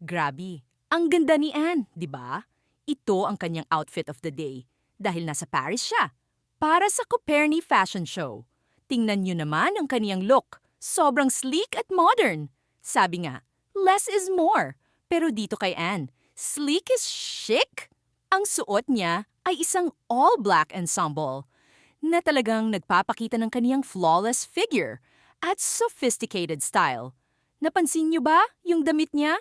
Grabe. Ang ganda ni Anne, di ba? Ito ang kanyang outfit of the day dahil nasa Paris siya. Para sa Coperni Fashion Show. Tingnan niyo naman ang kaniyang look. Sobrang sleek at modern. Sabi nga, less is more. Pero dito kay Anne, sleek is chic. Ang suot niya ay isang all-black ensemble na talagang nagpapakita ng kaniyang flawless figure at sophisticated style. Napansin niyo ba yung damit niya?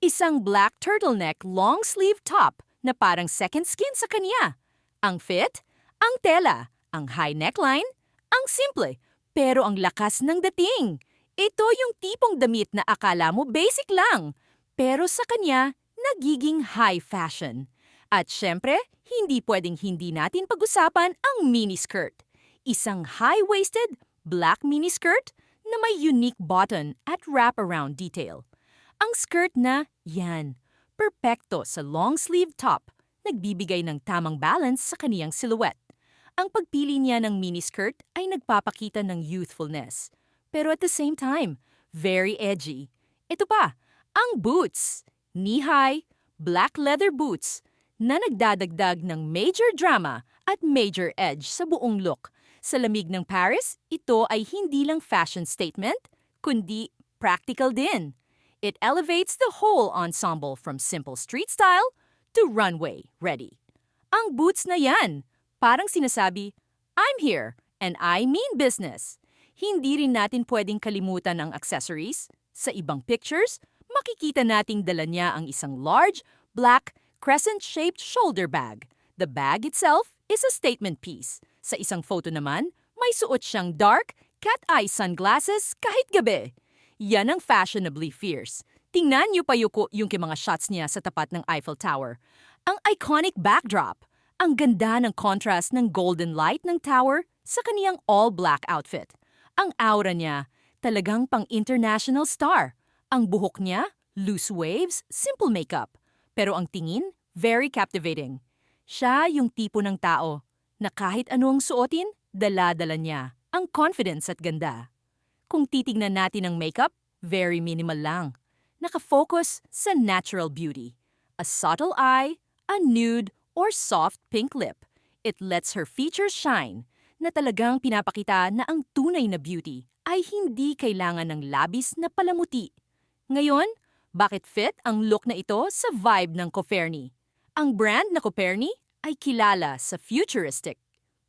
Isang black turtleneck long sleeve top na parang second skin sa kanya. Ang fit, ang tela, ang high neckline, ang simple, pero ang lakas ng dating. Ito yung tipong damit na akala mo basic lang, pero sa kanya, nagiging high fashion. At syempre, hindi pwedeng hindi natin pag-usapan ang miniskirt. Isang high-waisted, black miniskirt na may unique button at wraparound detail. Ang skirt na, yan, perpekto sa long-sleeve top, nagbibigay ng tamang balance sa kaniyang silhouette. Ang pagpili niya ng miniskirt ay nagpapakita ng youthfulness. Pero at the same time, very edgy. Ito pa, ang boots. Knee-high, black leather boots na nagdadagdag ng major drama at major edge sa buong look. Sa lamig ng Paris, ito ay hindi lang fashion statement, kundi practical din. It elevates the whole ensemble from simple street style to runway ready. Ang boots na yan, parang sinasabi, I'm here and I mean business. Hindi rin natin pwedeng kalimutan ang accessories. Sa ibang pictures, makikita nating dala niya ang isang large, black, crescent-shaped shoulder bag. The bag itself is a statement piece. Sa isang photo naman, may suot siyang dark, cat-eye sunglasses kahit gabi. Yan ang fashionably fierce. Tingnan niyo pa yuko yung mga shots niya sa tapat ng Eiffel Tower. Ang iconic backdrop. Ang ganda ng contrast ng golden light ng tower sa kaniyang all-black outfit. Ang aura niya, talagang pang-international star. Ang buhok niya, loose waves, simple makeup. Pero ang tingin, very captivating. Siya yung tipo ng tao na kahit ano ang suotin, dala-dala niya ang confidence at ganda. Kung titignan natin ang makeup, very minimal lang. Nakafocus sa natural beauty. A subtle eye, a nude, or soft pink lip. It lets her features shine na talagang pinapakita na ang tunay na beauty ay hindi kailangan ng labis na palamuti. Ngayon, bakit fit ang look na ito sa vibe ng Coferni? Ang brand na Coperni ay kilala sa futuristic,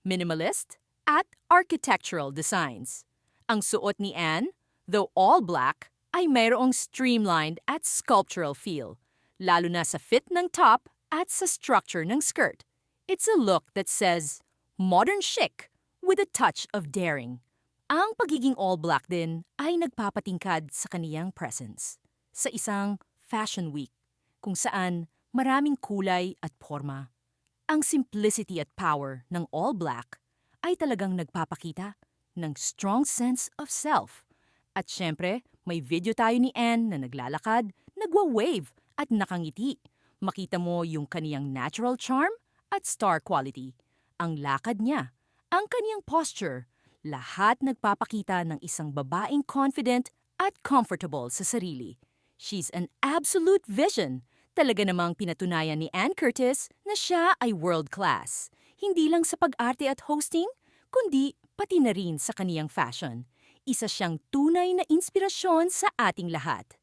minimalist, at architectural designs. Ang suot ni Anne, though all black, ay mayroong streamlined at sculptural feel, lalo na sa fit ng top at sa structure ng skirt. It's a look that says, modern chic with a touch of daring. Ang pagiging all black din ay nagpapatingkad sa kaniyang presence sa isang fashion week kung saan maraming kulay at forma. Ang simplicity at power ng all black ay talagang nagpapakita ng strong sense of self. At syempre, may video tayo ni Anne na naglalakad, nagwa-wave at nakangiti. Makita mo yung kaniyang natural charm at star quality. Ang lakad niya, ang kaniyang posture, lahat nagpapakita ng isang babaeng confident at comfortable sa sarili. She's an absolute vision. Talaga namang pinatunayan ni Ann Curtis na siya ay world class. Hindi lang sa pag-arte at hosting, kundi pati na rin sa kaniyang fashion. Isa siyang tunay na inspirasyon sa ating lahat.